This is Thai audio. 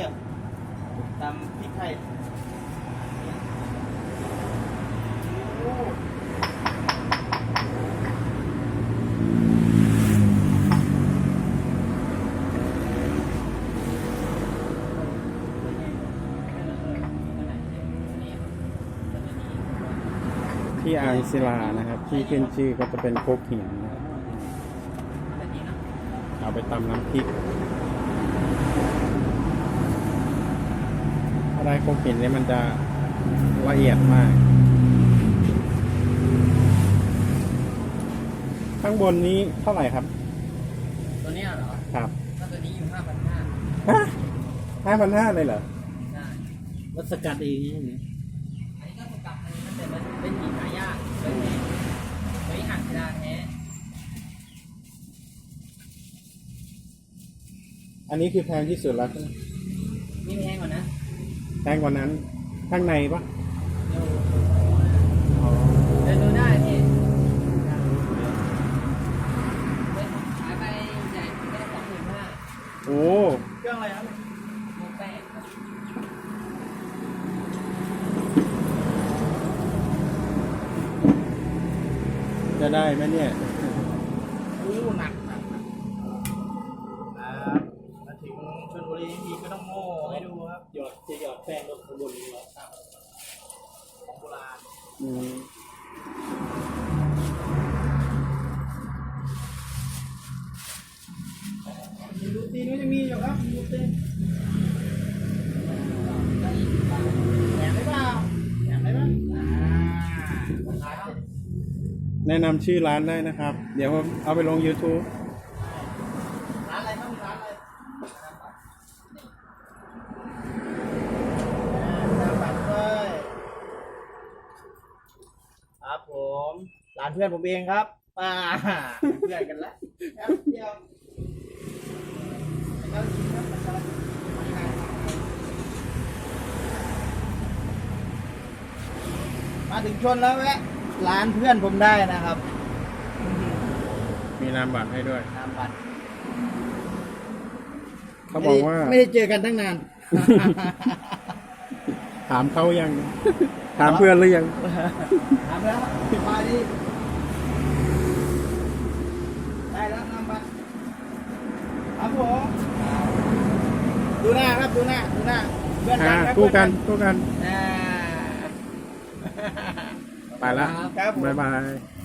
ียมตำพริกไทยที่อ่างศิลานะครับ ที่ขึ้นชื่อก็จะเป็นโคกหียงนเอาไปตำน้ำพริก อะไรโคกหินเนี่ยมันจะละเอียดมาก ข้างบนนี้เท่าไหร่ครับ ตัวเนี้ยเหรอครับถ้าตัวนี้อยู่ห้าพันห้าฮะห้าพันห้าเลยเหรอได้วัสกัดเองนี่อันนี้ก็สกัดอันนี้มันแต่มันเป็นหินหายากเป็นแท้ตัวนี้อ่างศิลาแท้อันนี้คือแพงที่สุดแล้วใช่ไหมนี่แพงกว่านะ แพงกว่านั้น ข้างในปะดูเดินดูได้พี่ขายไปใหญ่แค่สองหมื่นห้าโอ้เครื่องอะไรครับโมแปดครับจะได้ไหมเนี่ย อู้หนักหนักหนักครับมาถึงชลบุรีทีก็ต้องโม่ ราณอืมมีรูตีนจะมีอยู่ครับมีรูตีนแถมได้เปล่าแถมได้ไหมอ่าขายเสร็จแนะนำชื่อร้านได้นะครับ เดี๋ยวเอาไปลง YouTube ร้านอะไรบ้างร้านอะไรน้ำปั่นด้วยครับ ผมร้านเพื่อนผมเองครับป้าเพื่อนกันแล้วแป๊บเดียวแล้วกินครับมาถึงชนแล้วแวะร้านเพื่อนผมได้นะครับ มีนามบัตรให้ด้วยน้ำปั่นเขาบอกว่า ไม่ได้เจอกันตั้งนาน ถามเขายัง ถามเพื่อนหรือยัง ถามแล้วมา ดิได้แล้วนำบัตรครับผมดูหน้าครับดูหน้าดูหน้าเพื่อนกัอ่านครับคู่กันเพื่อคู่กัน อ่า ไปละครับผม บ๊ายบาย